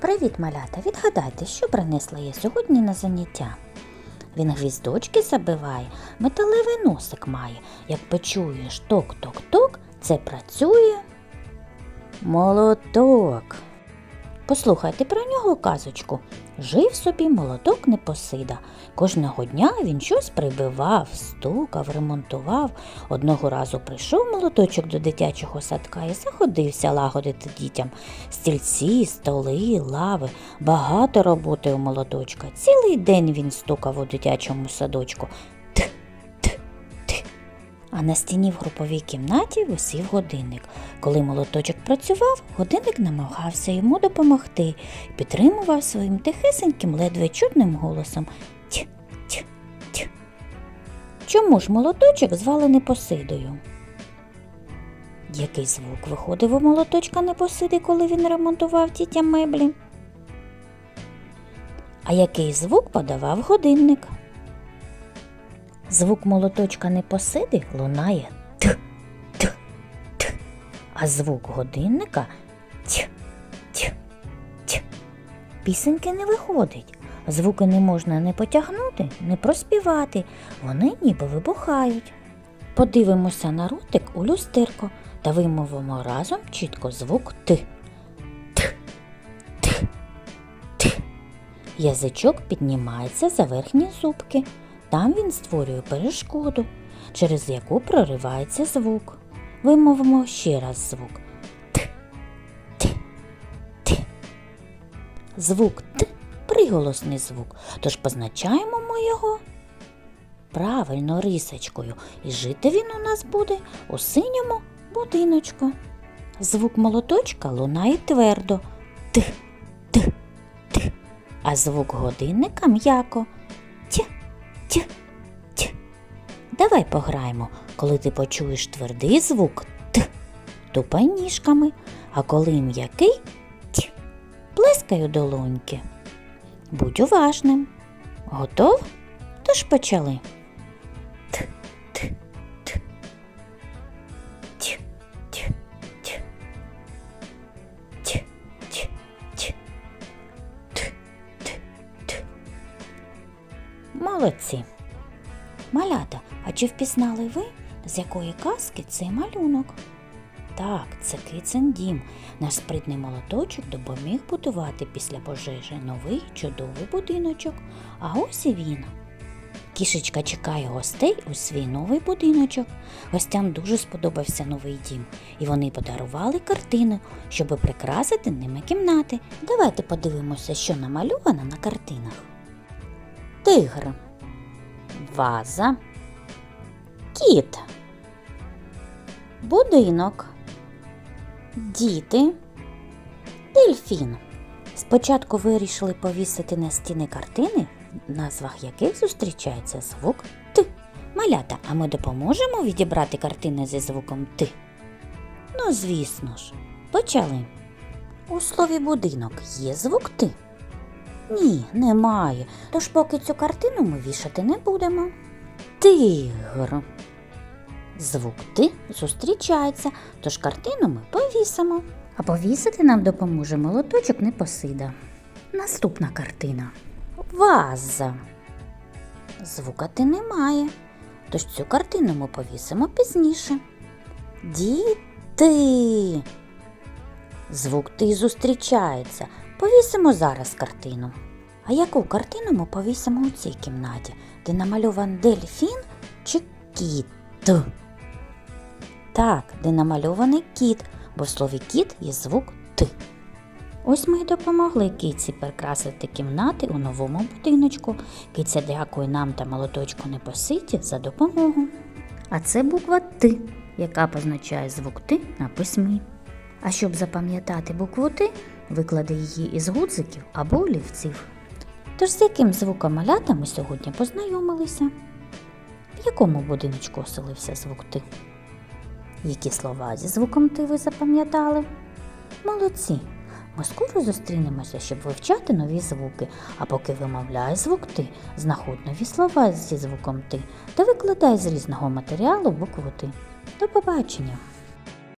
Привіт, малята! Відгадайте, що принесла я сьогодні на заняття. Він гвіздочки забиває, металевий носик має. Як почуєш ток-ток-ток, це працює молоток. Послухайте про нього казочку. Жив собі молоток Непосида. Кожного дня він щось прибивав, стукав, ремонтував. Одного разу прийшов молоточок до дитячого садка і заходився лагодити дітям. Стільці, столи, лави, багато роботи у молоточка. Цілий день він стукав у дитячому садочку. А на стіні в груповій кімнаті висів годинник. Коли молоточок працював, годинник намагався йому допомогти, підтримував своїм тихесеньким, ледве чутним голосом ть ть ть. Чому ж молоточок звали Непосидою? Який звук виходив у молоточка Непосиди, коли він ремонтував дітям меблі? А який звук подавав годинник? Звук молоточка Непосиди лунає т т т, а звук годинника ть ть ть. Пісеньки не виходить. Звуки не можна не потягнути, не проспівати. Вони ніби вибухають. Подивимося на ротик у люстерко та вимовимо разом чітко звук Т. Т. Т. Т. Язичок піднімається за верхні зубки. Там він створює перешкоду, через яку проривається звук. Вимовимо ще раз звук Т. Т. Т. Звук Т приголосний звук, тож позначаємо ми його правильно рисочкою, і жити він у нас буде у синьому будиночку. Звук молоточка лунає твердо Т, Т, Т, а звук годинника м'яко Давай пограємо, коли ти почуєш твердий звук Т, тупай ніжками, а коли м'який Ть, плескаю долоньки. Будь уважним. Готов? Тож почали. Т, т, т. Ть, ть, ть. Ть, ть, ть. Т, т, т. Молодці. Малята, а чи впізнали ви, з якої казки цей малюнок? Так, це кицин дім. Наш спритний молоточок допоміг будувати після пожежі новий чудовий будиночок. А ось і він. Кішечка чекає гостей у свій новий будиночок. Гостям дуже сподобався новий дім, і вони подарували картини, щоб прикрасити ними кімнати. Давайте подивимося, що намальовано на картинах. Тигр, ваза, кіт, будинок, діти, дельфін. Спочатку вирішили повісити на стіни картини, в назвах яких зустрічається звук Т. Малята, а ми допоможемо відібрати картини зі звуком Т? Ну, звісно ж, почали. У слові будинок є звук Т? Ні, немає. Тож поки цю картину ми вішати не будемо. Тигр. Звук Т зустрічається, тож картину ми повісимо. А повісити нам допоможе молоточок Непосида. Наступна картина. Ваза. Звука Т немає, тож цю картину ми повісимо пізніше. Діти. Звук Т зустрічається. Повісимо зараз картину. А яку картину ми повісимо у цій кімнаті, де намальований дельфін чи кіт? Так, де намальований кіт, бо в слові кіт є звук Т. Ось ми й допомогли киці прикрасити кімнати у новому будиночку. Киця дякує нам та молоточку Непосиді за допомогу. А це буква Т, яка позначає звук Т на письмі. А щоб запам'ятати букву Т, виклади її із гудзиків або олівців. Тож з яким звуком малята ми сьогодні познайомилися? В якому будиночку оселився звук Т? Які слова зі звуком Т ви запам'ятали? Молодці! Ми скоро зустрінемося, щоб вивчати нові звуки, а поки вимовляй звук Т, знаходь нові слова зі звуком Т та викладай з різного матеріалу букву Т. До побачення!